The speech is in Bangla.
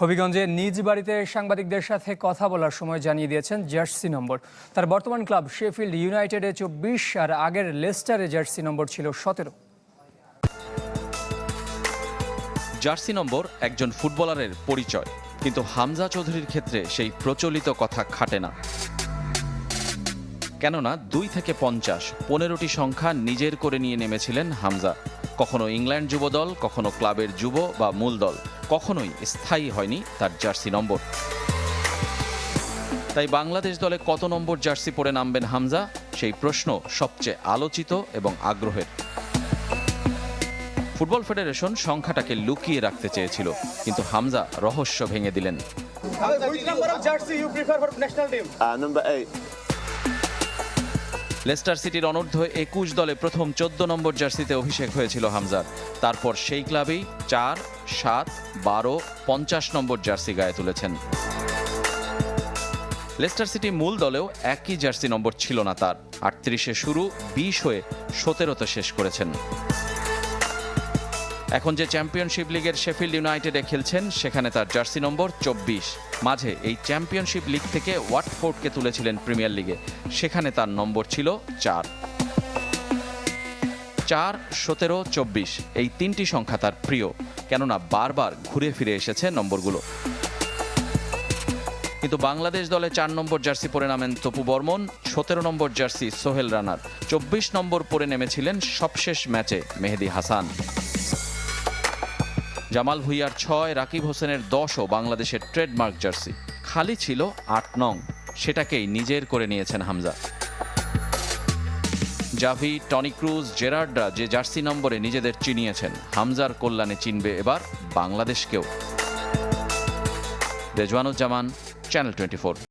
হবিগঞ্জে নিজ বাড়িতে সাংবাদিকদের সাথে কথা বলার সময় জানিয়ে দিয়েছেন জার্সি নম্বর। তার বর্তমান ক্লাব শেফিল্ড ইউনাইটেডে চব্বিশ আর আগের লেস্টারে জার্সি নম্বর ছিল সতেরো। জার্সি নম্বর একজন ফুটবলারের পরিচয়, কিন্তু হামজা চৌধুরীর ক্ষেত্রে সেই প্রচলিত কথা খাটে না। কেননা দুই থেকে পঞ্চাশ, পনেরোটি সংখ্যা নিজের করে নিয়ে নেমেছিলেন হামজা। কখনো ইংল্যান্ড যুব দল কখনো ক্লাবের যুব বা মূল দল। কখনোই স্থায়ী হয়নি তার জার্সি নম্বর। তাই বাংলাদেশ দলে কত নম্বর জার্সি পরে নামবেন হামজা? সেই প্রশ্ন সবচেয়ে আলোচিত এবং আগ্রহের। ফুটবল ফেডারেশন সংখ্যাটাকে লুকিয়ে রাখতে চেয়েছিল কিন্তু হামজা রহস্য ভেঙে দিলেন. লেস্টার সিটির অনূর্ধ্ব একুশ দলে প্রথম চোদ্দ নম্বর জার্সিতে অভিষেক হয়েছিল হামজার। তারপর সেই ক্লাবেই চার সাত, বারো, পঞ্চাশ নম্বর জার্সি গায়ে তুলেছেন। লেস্টার সিটি মূল দলেও একই জার্সি নম্বর ছিল না তার। আটত্রিশে শুরু, বিশ হয়ে সতেরোতে শেষ করেছেন। এখন যে চ্যাম্পিয়নশিপ লিগের শেফিল্ড ইউনাইটেডে খেলছেন, সেখানে তার জার্সি নম্বর চব্বিশ। মাঝে এই চ্যাম্পিয়নশিপ লিগ থেকে ওয়াটফোর্ডকে তুলেছিলেন প্রিমিয়ার লিগে। সেখানে তার নম্বর ছিল চার। চার, সতেরো, চব্বিশ। এই তিনটি সংখ্যা তার প্রিয়, কেননা বারবার ঘুরে ফিরে এসেছে নম্বরগুলো। কিন্তু বাংলাদেশ দলে চার নম্বর জার্সি পরে নামেন তপু বর্মন, সতেরো নম্বর জার্সি সোহেল রানার, চব্বিশ নম্বর পরে নেমেছিলেন সবশেষ ম্যাচে মেহেদি হাসান। জামাল ভুইয়ার ছয়, রাকিব হোসেনের দশও বাংলাদেশের ট্রেডমার্ক জার্সি। খালি ছিল আট নং, সেটাকেই নিজের করে নিয়েছেন হামজা। জাভি, টনি ক্রুজ জেরার্ডরা যে জার্সি নম্বরে নিজেদের চিনিয়েছেন। হামজার কল্যাণে চিনবে এবার বাংলাদেশকেও। Rezwanuzzaman, channel twenty